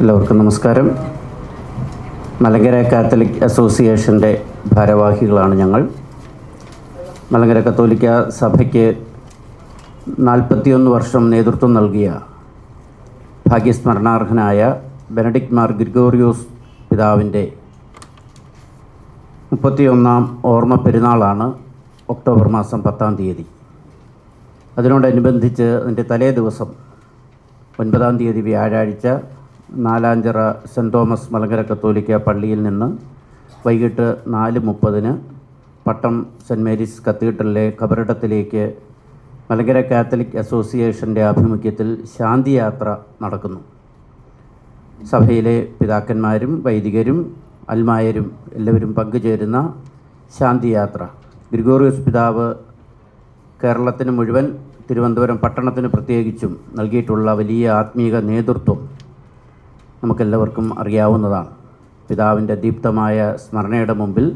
എല്ലാവർക്കും നമസ്കാരം. മലങ്കര കാത്തലിക് അസോസിയേഷന്റെ ഭാരവാഹികളാണ് ഞങ്ങൾ. മലങ്കര കത്തോലിക്ക സഭയ്ക്ക് നാൽപ്പത്തിയൊന്ന് വർഷം നേതൃത്വം നൽകിയ ഭാഗ്യസ്മരണാർഹനായ ബെനഡിക് മാർ ഗ്രിഗോറിയോസ് പിതാവിന്റെ മുപ്പത്തിയൊന്നാം ഓർമ്മ പെരുന്നാളാണ് ഒക്ടോബർ മാസം പത്താം തീയതി. അതിനോടനുബന്ധിച്ച് അതിന്റെ തലേ ദിവസം ഒൻപതാം തീയതി വ്യാഴാഴ്ച നാലാഞ്ചിറ സെന്റ് തോമസ് മലങ്കര കത്തോലിക്ക പള്ളിയിൽ നിന്ന് വൈകിട്ട് നാല് മുപ്പതിന് പട്ടം സെന്റ് മേരീസ് കത്തീഡ്രലിലെ കബറിടത്തിലേക്ക് മലങ്കര കാത്തലിക് അസോസിയേഷന്റെ ആഭിമുഖ്യത്തിൽ ശാന്തിയാത്ര നടക്കുന്നു. സഭയിലെ പിതാക്കന്മാരും വൈദികരും അൽമായരും എല്ലാവരും പങ്കുചേരുന്ന ശാന്തിയാത്ര. ഗ്രിഗോറിയസ് പിതാവ് കേരളത്തിന് മുഴുവൻ തിരുവനന്തപുരം പട്ടണത്തിന് പ്രത്യേകിച്ചും നൽകിയിട്ടുള്ള വലിയ ആത്മീക നേതൃത്വം നമുക്കെല്ലാവർക്കും അറിയാവുന്നതാണ്. പിതാവിന്റെ ദീപ്തമായ സ്മരണയുടെ മുമ്പിൽ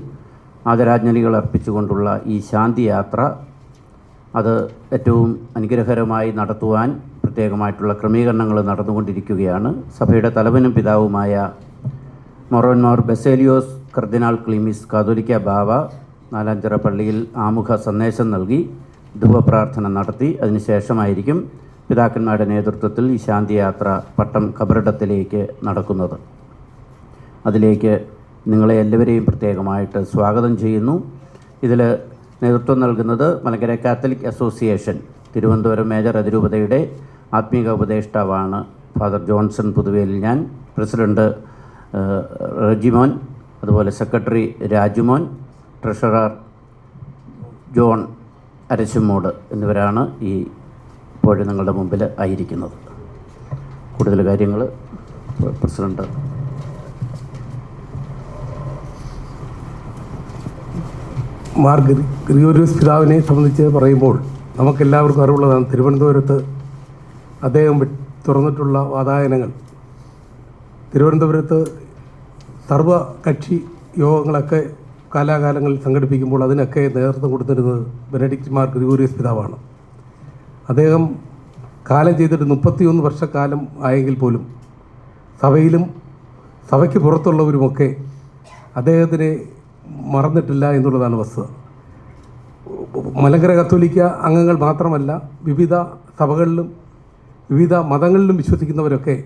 ആദരാജ്ഞലികൾ അർപ്പിച്ചുകൊണ്ടുള്ള ഈ ശാന്തിയാത്ര അത് ഏറ്റവും അനുഗ്രഹകരമായി നടത്തുവാൻ പ്രത്യേകമായിട്ടുള്ള ക്രമീകരണങ്ങൾ നടന്നുകൊണ്ടിരിക്കുകയാണ്. സഭയുടെ തലവനും പിതാവുമായ മൊറോൻമോർ ബെസേലിയോസ് കർദിനാൾ ക്ലീമിസ് കാതോലിക്ക ബാവ നാലാഞ്ചിറ പള്ളിയിൽ ആമുഖ സന്ദേശം നൽകി ധുവപ്രാർത്ഥന നടത്തി. അതിനുശേഷമായിരിക്കും പിതാക്കന്മാരുടെ നേതൃത്വത്തിൽ ഈ ശാന്തിയാത്ര പട്ടം കബറിടത്തിലേക്ക് നടക്കുന്നത്. അതിലേക്ക് നിങ്ങളെ എല്ലാവരെയും പ്രത്യേകമായിട്ട് സ്വാഗതം ചെയ്യുന്നു. ഇതിൽ നേതൃത്വം നൽകുന്നത് Malankara Catholic Association Thiruvananthapuram major അതിരൂപതയുടെ ആത്മീക ഉപദേഷ്ടാവാണ് ഫാദർ ജോൺസൺ പുതുവേലിൽ ഞാൻ പ്രസിഡന്റ് റജിമോൻ അതുപോലെ secretary Rajumon treasurer John Arashumood എന്നിവരാണ് ഈ ഇപ്പോഴും നിങ്ങളുടെ മുമ്പിൽ ആയിരിക്കുന്നത്. കൂടുതൽ കാര്യങ്ങൾ പ്രസിഡന്റ്. മാർ ഗ്രിയോരിസ് പിതാവിനെ സംബന്ധിച്ച് പറയുമ്പോൾ നമുക്കെല്ലാവർക്കും അറിവുള്ളതാണ് തിരുവനന്തപുരത്ത് അദ്ദേഹം തുറന്നിട്ടുള്ള വാതായനങ്ങൾ. തിരുവനന്തപുരത്ത് സർവകക്ഷി യോഗങ്ങളൊക്കെ കാലാകാലങ്ങളിൽ സംഘടിപ്പിക്കുമ്പോൾ അതിനൊക്കെ നേതൃത്വം കൊടുത്തിരുന്നത് ബെനഡിക്റ്റ് മാർ ഗ്രിഗോറിയസ് പിതാവാണ്. അദ്ദേഹം കാലം ചെയ്തിട്ട് മുപ്പത്തിയൊന്ന് വർഷക്കാലം ആയെങ്കിൽ പോലും സഭയിലും സഭയ്ക്ക് പുറത്തുള്ളവരുമൊക്കെ അദ്ദേഹത്തിനെ മറന്നിട്ടില്ല എന്നുള്ളതാണ് വസ്തുത. മലങ്കര കത്തോലിക്ക അംഗങ്ങൾ മാത്രമല്ല വിവിധ സഭകളിലും വിവിധ മതങ്ങളിലും വിശ്വസിക്കുന്നവരൊക്കെ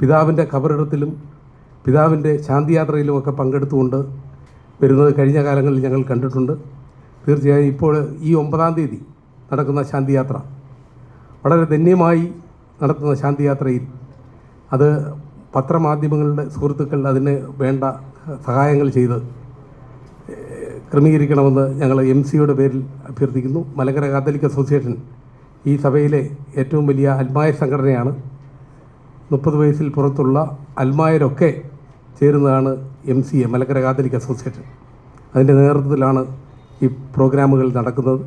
പിതാവിന്റെ കബറിടത്തിലും പിതാവിന്റെ ശാന്തിയാത്രയിലുമൊക്കെ പങ്കെടുത്തുകൊണ്ട് വരുന്നത് കഴിഞ്ഞ കാലങ്ങളിൽ ഞങ്ങൾ കണ്ടിട്ടുണ്ട്. തീർച്ചയായും ഇപ്പോൾ ഈ ഒമ്പതാം തീയതി നടക്കുന്ന ശാന്തിയാത്ര. വളരെ ധന്യമായി നടത്തുന്ന ശാന്തിയാത്രയിൽ അത് പത്രമാധ്യമങ്ങളുടെ സുഹൃത്തുക്കൾ അതിന് വേണ്ട സഹായങ്ങൾ ചെയ്ത് ക്രമീകരിക്കണമെന്ന് ഞങ്ങൾ എം സിയുടെ പേരിൽ അഭ്യർത്ഥിക്കുന്നു. മലങ്കര കാത്തലിക് അസോസിയേഷൻ ഈ സഭയിലെ ഏറ്റവും വലിയ അൽമായ സംഘടനയാണ്. മുപ്പത് വയസ്സിൽ പുറത്തുള്ള അൽമായരൊക്കെ ചേരുന്നതാണ് M C A Malankara Catholic Association. അതിന്റെ നേതൃത്വത്തിലാണ് ഈ പ്രോഗ്രാമുകൾ നടക്കുന്നത്.